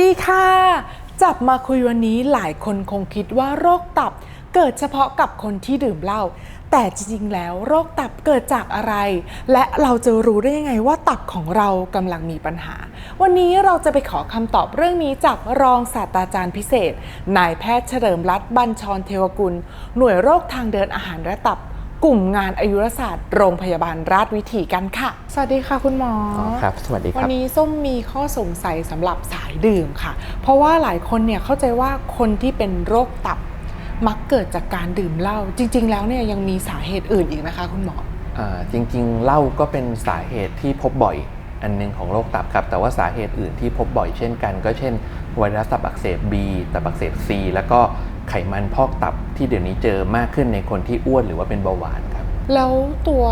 ดีค่ะ จับมาคุยวันนี้หลายคนคงคิดว่าโรคตับเกิดเฉพาะกับคนที่ดื่มเหล้าแต่จริงๆแล้วโรคตับเกิดจากอะไร และเราจะรู้ได้ยังไงว่าตับของเรากำลังมีปัญหา วันนี้เราจะไปขอคำตอบเรื่องนี้จากรองศาสตราจารย์พิเศษ นายแพทย์เฉลิมรัตน์บัญชรเทวกุล หน่วยโรคทางเดินอาหารและตับ กลุ่มงานอายุรศาสตร์โรงพยาบาลราชวิถีกันค่ะ สวัสดีค่ะคุณหมออ๋อครับ สวัสดีควันรับนี้ส้มมีข้อสงสัยสำหรับสายดื่มค่ะ เพราะว่าหลายคนเนี่ยเข้าใจว่าคนที่เป็นโรคตับมักเกิดจากการดื่มเหล้าจริง ๆ แล้วเนี่ยยังมีสาเหตุอื่นอีกนะคะ คุณหมออ่าจริง ๆเหล้าก็เป็นสาเหตุที่พบบ่อยอันหนึงของโรคตับครับ แต่ว่าสาเหตุอื่นที่พบบ่อยเช่นกัน ก็เช่นไวรัสตับอักเสบ B ตับอักเสบ C แล้วก็ ไขมันพอกตับที่เดี๋ยวนี้เจอมากขึ้นในคนที่อ้วนหรือว่าเป็นเบาหวานครับ แล้วตัว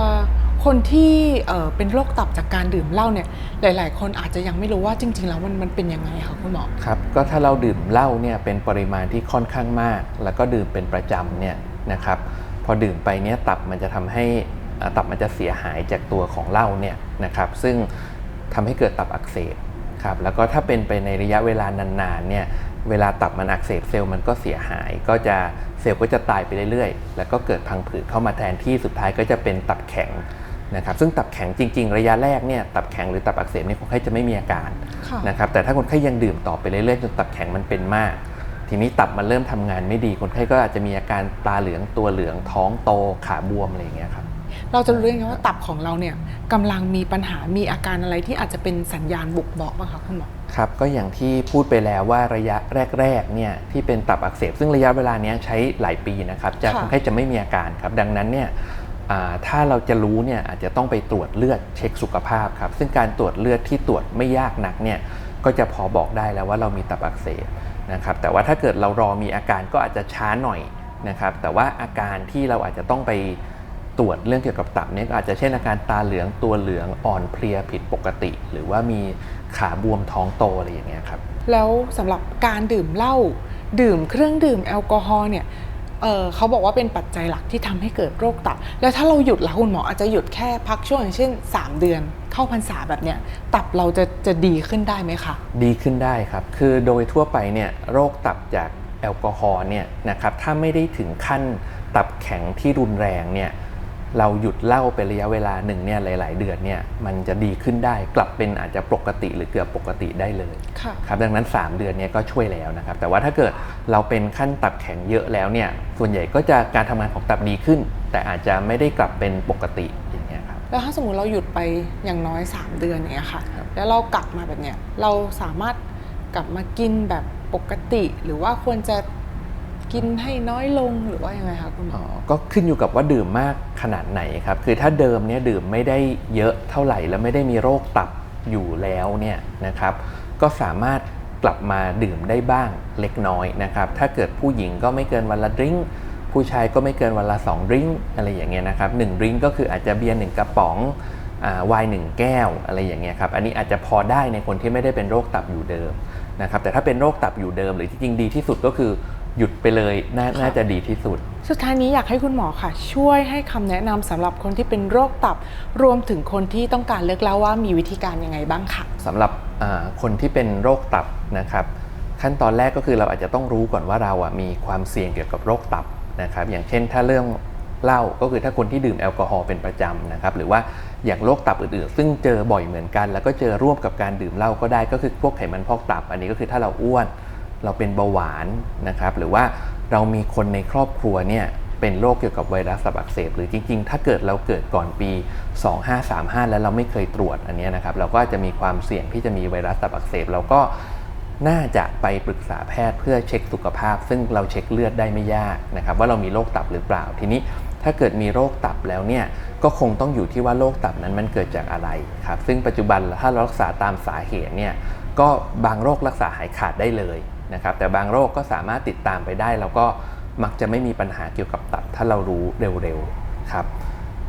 คนที่เอ่อเป็นโรคตับจากการดื่มเหล้าเนี่ยหลาย ๆ คนอาจจะยังไม่รู้ว่าจริง ๆ แล้วมันมันเป็นยังไงคะคุณหมอครับก็ถ้าเราดื่มเหล้าเนี่ยเป็นปริมาณที่ค่อนข้างมาก แล้วก็ดื่มเป็นประจำเนี่ยนะครับพอดื่มไปเนี่ยตับมันจะทำให้อ่าตับมันจะเสียหายจากตัวของเหล้าเนี่ยนะครับซึ่งทำให้เกิดตับอักเสบครับแล้วก็ถ้าเป็นไปในระยะเวลานานๆเนี่ย เวลาตับมันอักเสบเซลล์มันก็เสียหาย ก็จะเซลล์ก็จะตายไปเรื่อยๆ แล้วก็เกิดพังผืดเข้ามาแทนที่สุดท้ายก็จะเป็นตับแข็งนะครับซึ่งตับแข็งจริง ๆ ระยะแรกเนี่ยตับแข็งหรือตับอักเสบเนี่ยคนไข้จะไม่มีอาการค่ะนะครับแต่ถ้าคนไข้ยังดื่มต่อไปเรื่อยๆจนตับแข็งมันเป็นมาก ทีนี้ตับมันเริ่มทำงานไม่ดีคนไข้ก็อาจจะมีอาการตาเหลืองตัวเหลืองท้องโตขาบวมอะไรอย่างเงี้ยครับ เราจะรู้ได้ไงว่าตับของเราเนี่ยกำลังมีปัญหามีอาการอะไรที่อาจจะเป็นสัญญาณบ่งบอกบ้างคะคุณหมอ ครับก็อย่างที่พูดไปแล้วว่าระยะแรกๆเนี่ยที่เป็นตับอักเสบซึ่งระยะเวลาเนี้ยใช้หลายปีนะครับจะค่ะ คนไข้จะไม่มีอาการครับ ดังนั้นเนี่ยอ่าถ้าเราจะรู้เนี่ยอาจจะต้องไปตรวจเลือดเช็คสุขภาพครับ ซึ่งการตรวจเลือดที่ตรวจไม่ยากนักเนี่ยก็จะพอบอกได้แล้วว่าเรามีตับอักเสบนะครับแต่ว่าถ้าเกิดเรารอมีอาการก็อาจจะช้าหน่อยนะครับแต่ว่าอาการที่เราอาจจะต้องไป ตรวจเรื่องเกี่ยวกับตับเนี่ยก็อาจจะเช่นอาการตาเหลืองตัวเหลืองอ่อนเพลียผิดปกติ หรือว่ามีขาบวมท้องโตอะไรอย่างเงี้ยครับแล้วสำหรับการดื่มเหล้าดื่มเครื่องดื่มแอลกอฮอล์เนี่ยเอ่อเขาบอกว่าเป็นปัจจัยหลักที่ทำให้เกิดโรคตับ แล้วถ้าเราหยุดแล้วคุณหมออาจจะหยุดแค่พักช่วงอย่างเช่น 3 เดือน เข้าพรรษาแบบเนี้ยตับเราจะจะดีขึ้นได้ไหมคะ ดีขึ้นได้ครับ คือโดยทั่วไปเนี่ยโรคตับจากแอลกอฮอล์เนี่ยนะครับถ้าไม่ได้ถึงขั้นตับแข็งที่รุนแรงเนี่ย เราหยุดเหล้าเป็นระยะเวลาหนึ่งเนี่ยหลาย ๆ เดือนเนี่ยมันจะดีขึ้นได้กลับเป็นอาจจะปกติหรือเกือบปกติได้เลยค่ะครับดังนั้น 3 เดือนเนี้ก็ช่วยแล้วนะครับ แต่ว่าถ้าเกิดเราเป็นขั้นตับแข็งเยอะแล้วเนี่ยส่วนใหญ่ก็จะการทำงานของตับดีขึ้น แต่อาจจะไม่ได้กลับเป็นปกติอย่างเงี้ยครับแล้วถ้าสมมติเราหยุดไปอย่างน้อย 3 เดือนอย่างเงี้ยค่ะครับแล้วเรากลับมาแบบเนี้ยเราสามารถกลับมากินแบบปกติ หรือว่าควรจะ กินให้น้อยลงหรือว่ายังไงคะคุณหมอ๋อก็ขึ้นอยู่กับว่าดื่มมากขนาดไหนครับ คือถ้าเดิมเนี่ยดื่มไม่ได้เยอะเท่าไหร่แล้วไม่ได้มีโรคตับอยู่แล้วเนี่ยนะครับ ก็สามารถกลับมาดื่มได้บ้างเล็กน้อยนะครับ ถ้าเกิดผู้หญิงก็ไม่เกินวันละดริงผู้ชายก็ไม่เกินวันละ2ดริงอะไรอย่างเงี้ยนะครับหนึ่งดริงก็คืออาจจะเบียร์หนึ่งกระป๋องอ่าไวน์หนึ่งแก้วอะไรอย่างเงี้ยครับ อันนี้อาจจะพอได้ในคนที่ไม่ได้เป็นโรคตับอยู่เดิมนะครับ แต่ถ้าเป็นโรคตับอยู่เดิมหรือที่จริงดีที่สุดก็คือ หยุดไปเลยนาน่าจะดีที่สุด สุดท้ายนี้อยากให้คุณหมอค่ะ ช่วยให้คำแนะนำสำหรับคนที่เป็นโรคตับ รวมถึงคนที่ต้องการเลิกแล้วว่ามีวิธีการยังไงบ้างค่ะสำหรับอ่าคนที่เป็นโรคตับนะครับ ขั้นตอนแรกก็คือเราอาจจะต้องรู้ก่อนว่าเราอะมีความเสี่ยงเกี่ยวกับโรคตับนะครับ อย่างเช่นถ้าเรื่องเหล้าก็คือถ้าคนที่ดื่มแอลกอฮอล์เป็นประจำนะครับ หรือว่าอย่างโรคตับอื่นๆ ซึ่งเจอบ่อยเหมือนกัน แล้วก็เจอร่วมกับการดื่มเหล้าก็ได้ก็คือพวกไขมันพอกตับ อันนี้ก็คือถ้าเราอ้วน เราเป็นเบาหวานนะครับหรือว่าเรามีคนในครอบครัวเนี่ยเป็นโรคเกี่ยวกับไวรัสตับอักเสบหรือจริง ๆ ถ้าเกิดเราเกิดก่อนปี 2535 แล้วเราไม่เคยตรวจอันนี้นะครับเราก็จจะมีความเสี่ยงที่จะมีไวรัสตับอักเสบเราก็น่าจะไปปรึกษาแพทย์เพื่อเช็คสุขภาพ ซึ่งเราเช็คเลือดได้ไม่ยากนะครับว่าเรามีโรคตับหรือเปล่าทีนี้ถ้าเกิดมีโรคตับแล้วเนี่ยก็คงต้องอยู่ที่ว่าโรคตับนั้นมันเกิดจากอะไรครับซึ่งปัจจุบันถ้าเรารักษาตามสาเหตุเนี่ยก็บางโรครักษาหายขาดได้เลย นะครับแต่บางโรคก็สามารถติดตามไปได้ แล้วก็มักจะไม่มีปัญหาเกี่ยวกับตับ ถ้าเรารู้เร็วๆครับ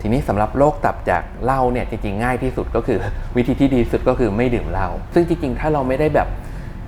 ทีนี้สำหรับโรคตับจากเหล้าเนี่ยจริงๆง่ายที่สุดก็คือ วิธีที่ดีสุดก็คือไม่ดื่มเหล้าซึ่งจริงๆ ถ้าเราไม่ได้แบบ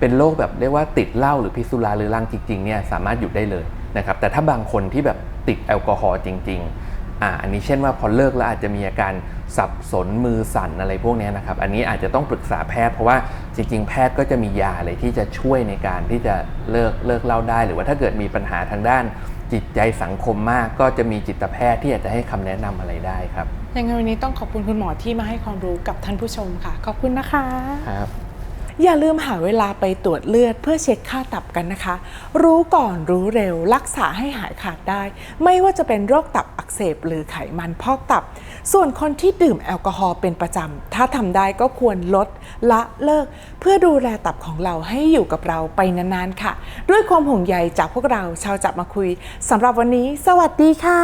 เป็นโรคแบบเรียกว่าติดเหล้าหรือพิษสุราหรือรังจริงๆเนี่ยสามารถหยุดได้เลยนะครับแต่ถ้าบางคนที่แบบติดแอลกอฮอล์จริง ๆ อ่าอันนี้เช่นว่าพอเลิกแล้วอาจจะมีอาการสับสนมือสั่นอะไรพวกเนี้ยนะครับ อันนี้อาจจะต้องปรึกษาแพทย์เพราะว่าจริง ๆ แพทย์ก็จะมียาอะไรที่จะช่วยในการที่จะเลิกเลิกเหล่าได้ หรือว่าถ้าเกิดมีปัญหาทางด้านจิตใจสังคมมาก ก็จะมีจิตแพทย์ที่อาจจะให้คำแนะนำอะไรได้ครับยังไงวันนี้ต้องขอบคุณคุณหมอที่มาให้ความรู้กับท่านผู้ชมค่ะ ขอบคุณนะคะครับ อย่าลืมหาเวลาไปตรวจเลือดเพื่อเช็คค่าตับกันนะคะ รู้ก่อนรู้เร็วรักษาให้หายขาดได้ ไม่ว่าจะเป็นโรคตับอักเสบหรือไขมันพอกตับ ส่วนคนที่ดื่มแอลกอฮอล์เป็นประจำ ถ้าทำได้ก็ควรลดละเลิก เพื่อดูแลตับของเราให้อยู่กับเราไปนานๆค่ะ ด้วยความห่วงใยจากพวกเราชาวจับมาคุยสำหรับวันนี้ สวัสดีค่ะ